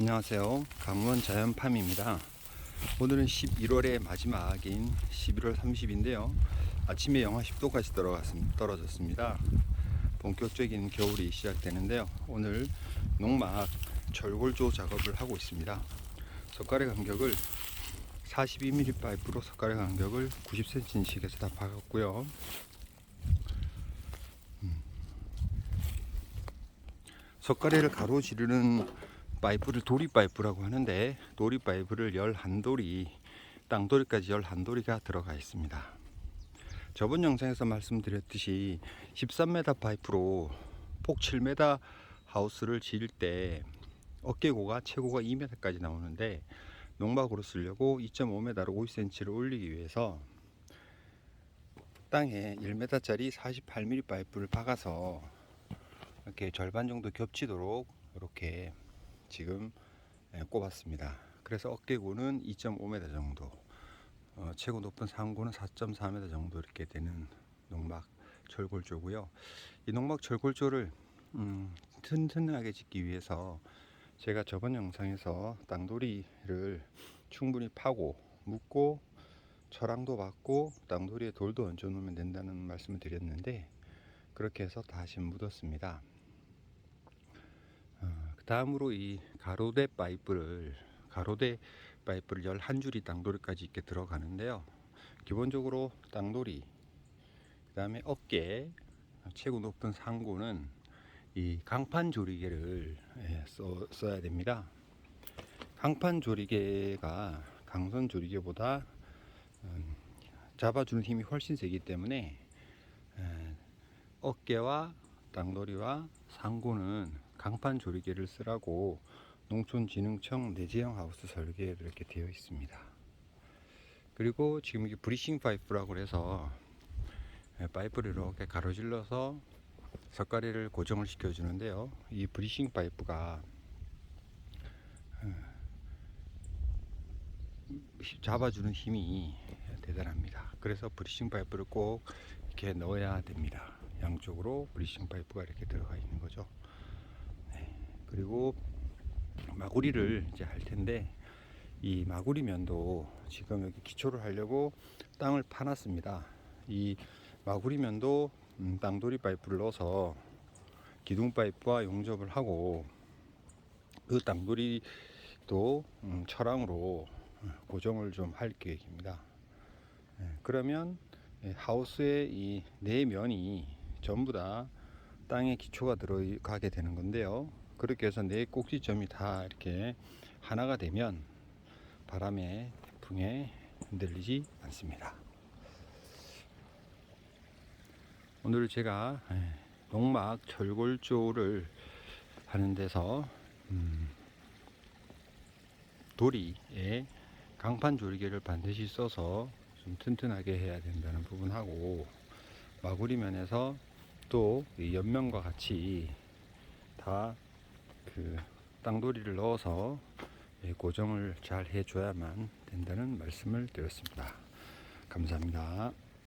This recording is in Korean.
안녕하세요. 강원 자연팜입니다. 오늘은 11월의 마지막인 11월 30인데요. 아침에 영하 10도까지 떨어갔습- 떨어졌습니다. 본격적인 겨울이 시작되는데요. 오늘 농막 절골조 작업을 하고 있습니다. 석가래 간격을 42mm 파이프로 석가래 간격을 90cm씩해서 다 박았고요. 석가래를 가로지르는 파이프를 도리 파이프라고 하는데 도리 파이프를 11돌이 땅돌이까지 11돌이가 들어가 있습니다. 저번 영상에서 말씀드렸듯이 13m 파이프로 폭 7m 하우스를 지을 때 어깨고가 최고가 2m까지 나오는데 농막으로 쓰려고 2.5m로 50cm를 올리기 위해서 땅에 1m짜리 48mm 파이프를 박아서 이렇게 절반 정도 겹치도록 이렇게 지금 예, 꼽았습니다. 그래서 어깨고는 2.5m 정도, 어, 최고 높은 상고는 4.4m 정도 이렇게 되는 농막 절골조고요. 이 농막 절골조를 음, 튼튼하게 짓기 위해서 제가 저번 영상에서 땅돌이를 충분히 파고 묶고 철앙도 받고 땅돌이에 돌도 얹어 놓으면 된다는 말씀을 드렸는데 그렇게 해서 다시 묻었습니다. 그 다음으로 이 가로대 파이프를 가로대 파이프를 11줄이 땅돌이까지 이렇게 들어가는데요. 기본적으로 땅돌이 그 다음에 어깨 최고 높은 상고는 이 강판 조리개를 예, 써, 써야 됩니다. 강판 조리개가 강선 조리개보다 음, 잡아주는 힘이 훨씬 세기 때문에 에, 어깨와 땅돌이와 상고는 강판 조리개를 쓰라고 농촌진흥청 내재형 하우스 설계에 이렇게 되어 있습니다. 그리고 지금 이게 브리싱 파이프라고 해서 에, 파이프를 이렇게 가로질러서 석가리를 고정을 시켜주는데요. 이 브리싱 파이프가 어, 잡아주는 힘이 대단합니다. 그래서 브리싱 파이프를 꼭 이렇게 넣어야 됩니다. 양쪽으로 브리싱 파이프가 이렇게 들어가 있는 거죠. 네. 그리고 마구리를 이제 할 텐데 이 마구리 면도 지금 여기 기초를 하려고 땅을 파놨습니다. 이 마구리 면도 음, 땅돌이 파이프를 넣어서 기둥 파이프와 용접을 하고 그 땅돌이도 음, 철앙으로 고정을 좀 할 계획입니다. 예, 그러면 예, 하우스의 이 네 면이 전부 다 땅에 기초가 들어가게 되는 건데요. 그렇게 해서 네 꼭지점이 다 이렇게 하나가 되면 바람에 태풍에 흔들리지 않습니다. 오늘 제가 예, 농막 절골조를 하는 데서 음, 도리에 강판 조리개를 반드시 써서 좀 튼튼하게 해야 된다는 부분하고 마구리 면에서 또이 옆면과 같이 다 그 땅돌이를 넣어서 예, 고정을 잘 해줘야만 된다는 말씀을 드렸습니다. 감사합니다.